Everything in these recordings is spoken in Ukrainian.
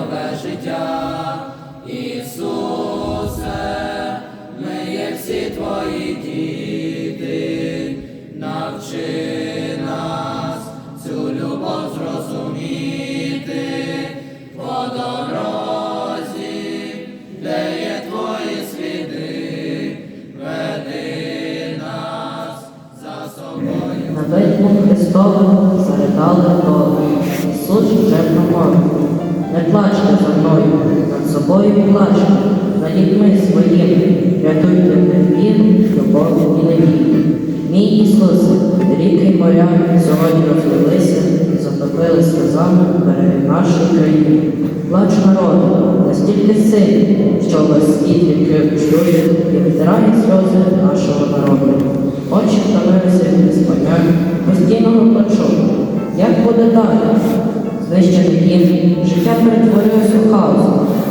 нове життя. Ісусе, ми є всі твої діти, навчи нас цю любов зрозуміти по дорозі, де є твої сліди, веди нас за собою. На видно Христовому заридали вдови. Ісус вже промовив. Не плачте за мною, над собою плачте, над дітьми своїми, рятуйте невіру, любов і надію. Мій Ісусе, ріки моря сьогодні розлилися затопили сльозами береги нашої країни. Плач народу, настільки сильний, що весь світ відкрив чує і витирає сльози нашого народу. Очі втомилися від спання постійного плачу. Як буде далі? Знищений дім, життя перетворилось у хаос.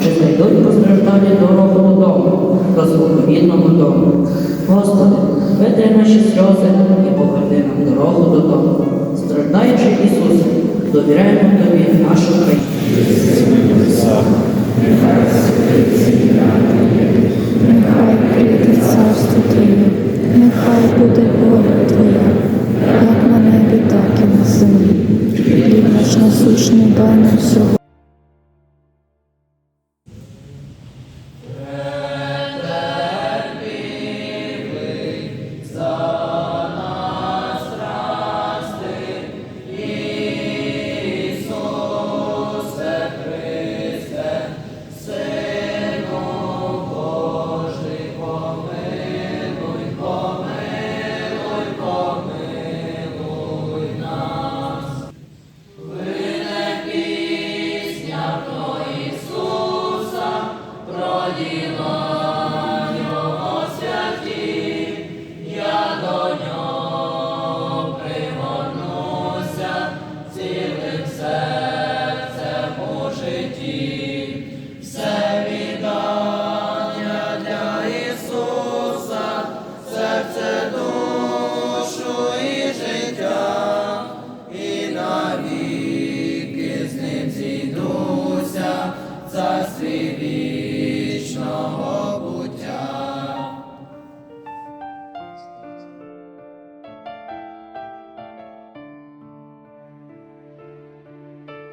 Чи знайдуть постраждалі дорогу додому, до свободного дому? Господи, витри наші сльози і поверни нам дорогу додому. Страждаючи Ісусе, довіряємо Тобі нашу країну. Нехай буде воля Твоя, як на небі, так і на землі. Наш насущний дай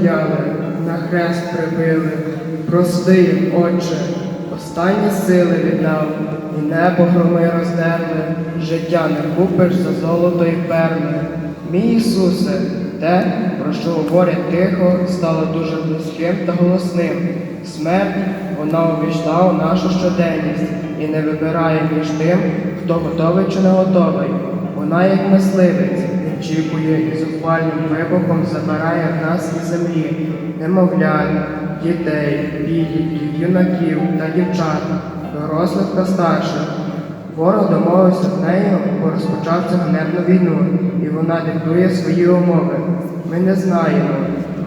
Яли, на хрест прибили, прости їм, Отче, останні сили віддав, і небо громи роздерли, життя не купиш за золото і перли. Мій Ісусе, те, про що говорять тихо, стало дуже близьким та голосним. Смерть, вона увійшла у нашу щоденність і не вибирає між тим, хто готовий чи не готовий. Вона, як мисливець, очікує і зухвальним вибухом забирає нас із землі, немовлят, дітей, підлітків, юнаків та дівчат, дорослих та старших. Ворог домовився з нею, бо розпочав цю ганебну війну, і вона диктує свої умови. Ми не знаємо,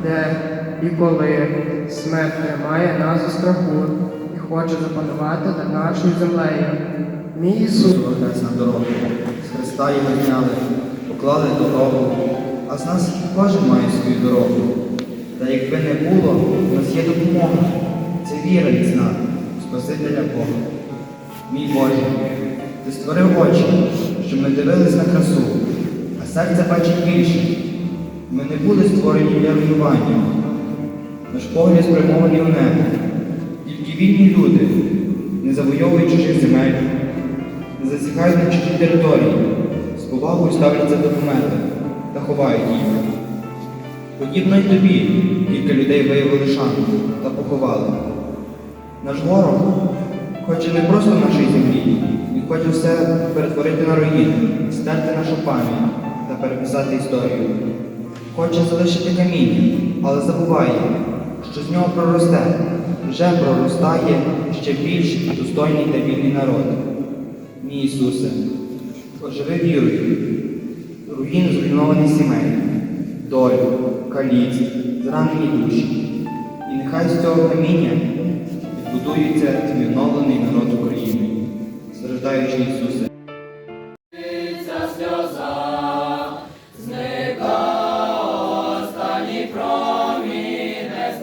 де і коли смерть тримає нас у страху і хоче запанувати над нашою землею. Мій Ісус. На дорогу. З Христа його зняли, поклали дорогу, а з нас кожен має свою дорогу. Та якби не було, у нас є допомога. Це віра і знак Спасителя Бога. Мій Боже, ти створив очі, щоб ми дивились на красу, а серце бачить більше. Ми не були створені для руйнування. Наш погляд спрямований у небо. Тільки вільні люди, не завойовують чужих земель, не засягають на чужі території, повагою ставляться до помети та ховають їх. Подібно й тобі кілька людей виявили шану та поховали. Наш ворог хоче не просто нашої землі, він хоче все перетворити на руїни, стерти нашу пам'ять та переписати історію. Хоче залишити каміння, але забуває, що з нього проросте, вже проростає ще більш достойний та вільний народ. Мій Ісусе, Оживи вірою, руїни зруйновані сімей, долю, каліць, зранені душі. І нехай з цього каміння відбудується змінований народ України, страждаючи Ісусе. Зникає останній промінь, не